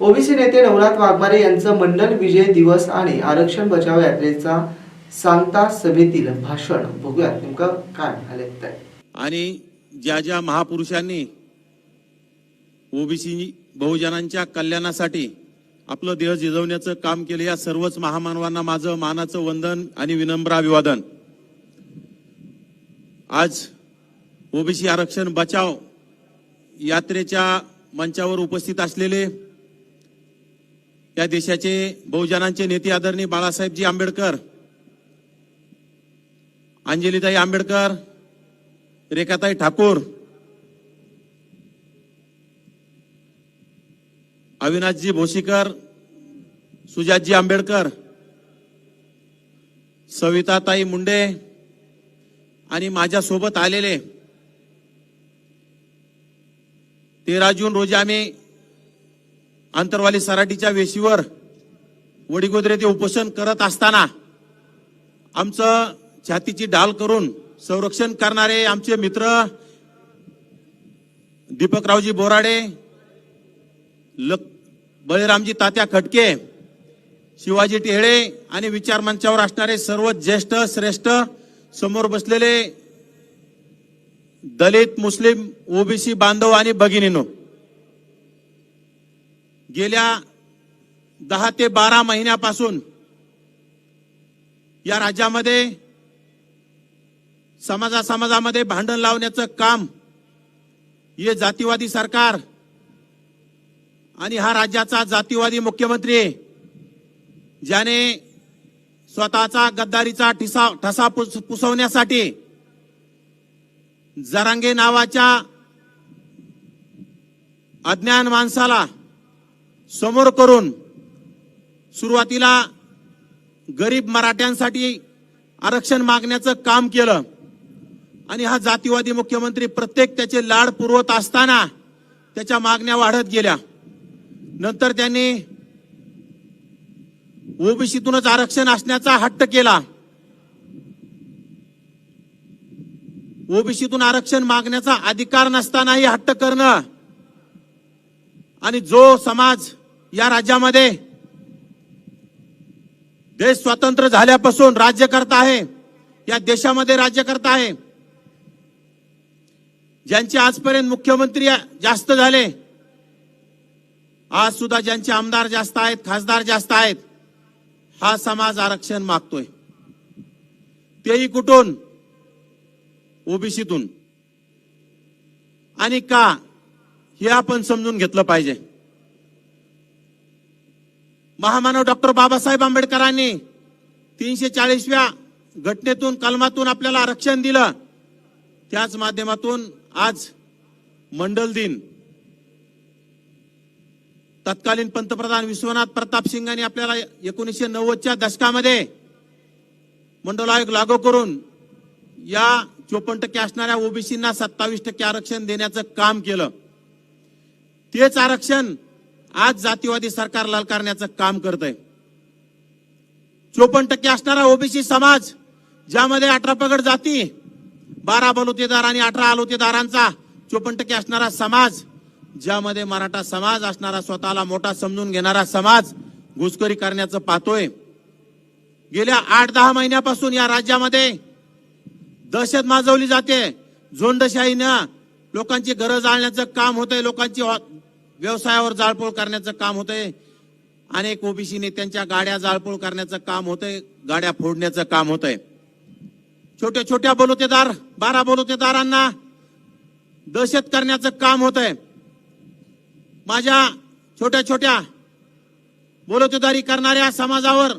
OBC नेते नवनाथ वाघमारे यांचं मंडल विजय दिवस आणि आरक्षण बचाव यात्रेचा सांगता सभेतील भाषण. बघूयात नेमकं काय म्हणाले आणि ज्या ज्या महापुरुषांनी ओबीसी बहुजनांच्या कल्याणासाठी आपलं देह झिजवण्याचं काम केलं या सर्वच महामानवांना माझं मानाचं वंदन आणि विनम्र अभिवादन. आज ओबीसी आरक्षण बचाव यात्रेच्या मंचावर उपस्थित असलेले या देशाचे बहुजनांचे नेते आदरणीय बाळासाहेबजी आंबेडकर अंजलीताई आंबेडकर रेखाताई ठाकूर अविनाशजी भोसीकर सुजातजी आंबेडकर सविताताई मुंडे आणि माझ्यासोबत आलेले तेरा जून रोजी आम्ही आंतरवाली सराटीच्या वेशीवर वडीगोद्रे ते उपोषण करत असताना आमचं छातीची डाल करून संरक्षण करणारे आमचे मित्र दीपकरावजी बोराडे लक बळीरामजी तात्या खटके शिवाजी टेहळे आणि विचार मंचावर असणारे सर्व ज्येष्ठ श्रेष्ठ समोर बसलेले दलित मुस्लिम ओबीसी बांधव आणि भगिनीनो गेल्या दहा ते बारा महिन्यापासून या राज्यामध्ये समाजा समाजामध्ये भांडण लावण्याचं काम हे जातीवादी सरकार आणि हा राज्याचा जातीवादी मुख्यमंत्री ज्याने स्वतःचा गद्दारीचा ठिसा ठसा पुस- पुसवण्यासाठी जरांगे नावाच्या अज्ञान माणसाला समोर करून सुरुवातीला गरीब मराठ्यांसाठी आरक्षण मागण्याचं काम केलं. आणि हा जातीवादी मुख्यमंत्री प्रत्येक त्याचे लाड पुरवत असताना त्याच्या मागण्या वाढत गेल्या. नंतर त्यांनी ओबीसीतूनच आरक्षण असण्याचा हट्ट केला. ओबीसीतून आरक्षण मागण्याचा अधिकार नसतानाही हट्ट करणं आणि जो समाज या राज्यामध्ये देश स्वतंत्र झाल्यापासून राज्य करत आहे या देशामध्ये राज्य करत आहे. ज्यांचे आजपर्यंत मुख्यमंत्री जास्त झाले आज सुद्धा ज्यांचे आमदार जास्त आहेत खासदार जास्त आहेत हा समाज आरक्षण मागतोय. तेही कुठून? ओबीसीतून. आणि का? हे आपण समजून घेतलं पाहिजे. महामानव डॉक्टर बाबासाहेब आंबेडकरांनी तीनशे चाळीसव्या घटनेतून कलमातून आपल्याला आरक्षण दिलं. त्याच माध्यमातून आज मंडल दिन. तत्कालीन पंतप्रधान विश्वनाथ प्रताप सिंगांनी आपल्याला एकोणीसशे नव्वदच्या दशकामध्ये मंडल आयोग लागू करून या चोपन्न टक्के असणाऱ्या ओबीसींना सत्तावीस टक्के आरक्षण देण्याचं काम केलं. तेच आरक्षण आज जातीवादी सरकार ललकारण्याचं काम करत आहे चोपन्न टक्के असणारा ओबीसी समाज ज्यामध्ये अठरा पगड जाती बारा बलुतेदार आणि अठरा आलोतेदारांचा चोपन्न टक्के असणारा समाज ज्यामध्ये मराठा समाज असणारा स्वतःला मोठा समजून घेणारा समाज घुसखोरी करण्याचं पाहतोय. गेल्या आठ दहा महिन्यापासून या राज्यामध्ये दहशत माजवली जाते. झोंडशाहीनं लोकांची गरज आणण्याचं काम होतंय लोकांची व्यवसायावर जाळपोळ करण्याचं काम होतंय. अनेक ओबीसी नेत्यांच्या गाड्या जाळपोळ करण्याचं काम होतंय गाड्या फोडण्याचं काम होतंय. छोट्या छोट्या बलुतेदार बारा बलुतेदारांना दहशत करण्याचं काम होतंय. माझ्या छोट्या छोट्या बलुतेदारी करणाऱ्या समाजावर